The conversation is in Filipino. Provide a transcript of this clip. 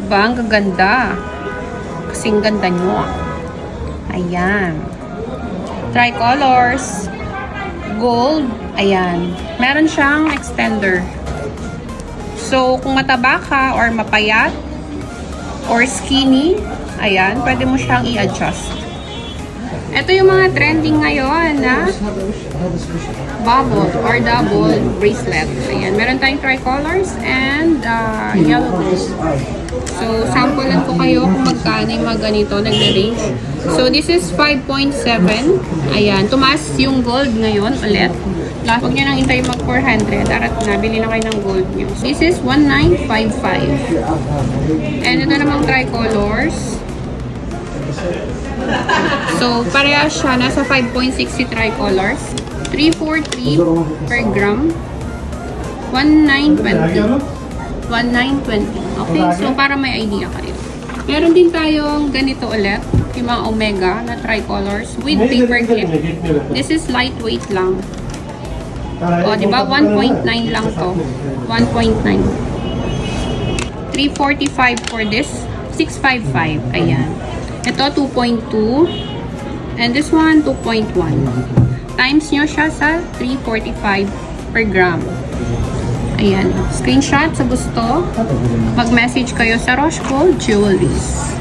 Diba? Ang gaganda. Kasing ganda nyo. Ayan. Tricolors. Gold. Ayan. Meron siyang extender. So, kung mataba ka or mapayat or skinny, ayan, pwede mo siyang i-adjust. Ito yung mga trending ngayon na bubble or double bracelet. Ayan, meron tayong tricolors and uh, yellow gold. So, samplean ko kayo kung magkano yung mga ganito, nagre-range. So, this is 5.7. Ayan, tumaas yung gold ngayon ulit. Last, huwag nyo nang intay mag 400. Darat na, bili na kayo ng gold nyo. This is 1955. And ito namang tricolors. So, pareha siya. Nasa 5.60 tricolors. 343 per gram. 1920. 1920. Okay, so para may idea kayo. Meron din tayong ganito ulit. Yung mga omega na tricolors with paper clip. This is lightweight lang. O, di ba? 1.9 lang to. 1.9. 345 for this. 655. Ayan. Ito, 2.2. And this one, 2.1. Times nyo siya sa 345 per gram. Ayan. Screenshot sa gusto. Mag-message kayo sa Gold Jewelries.